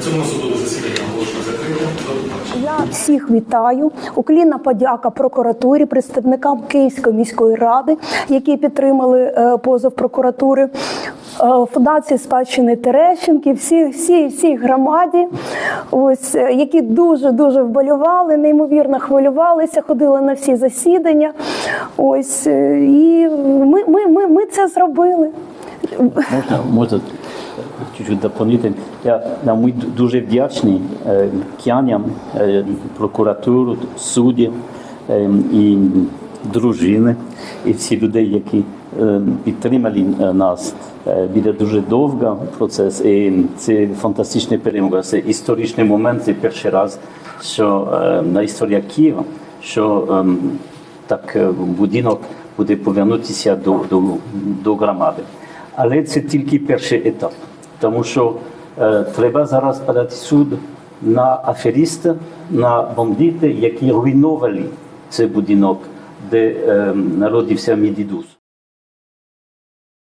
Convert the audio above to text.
Цьому судове засідання оголошено закритим. Я всіх вітаю. Уклінна подяка прокуратурі, представникам Київської міської ради, які підтримали е, позов прокуратури, е, фундації спадщини Терещенки, всі, всі, всій громаді, ось е, які дуже дуже вболівали, неймовірно хвилювалися, ходили на всі засідання. Ось і ми, ми, ми, ми це зробили. Можна, можна чуть-чуть доповнити. Я нам ми дуже вдячні киянам, е, прокуратуру, судді е, і дружини, і всі людей, які підтримали нас. Буде дуже довго процес, і це фантастична перемога. Це історичний момент, це перший раз, що на історія Києва, що так будинок буде повернутися до, до, до громади. Але це тільки перший етап, тому що е, треба зараз подати суд на афериста, на бандити, які руйнували цей будинок, де е, народився мій дідусь.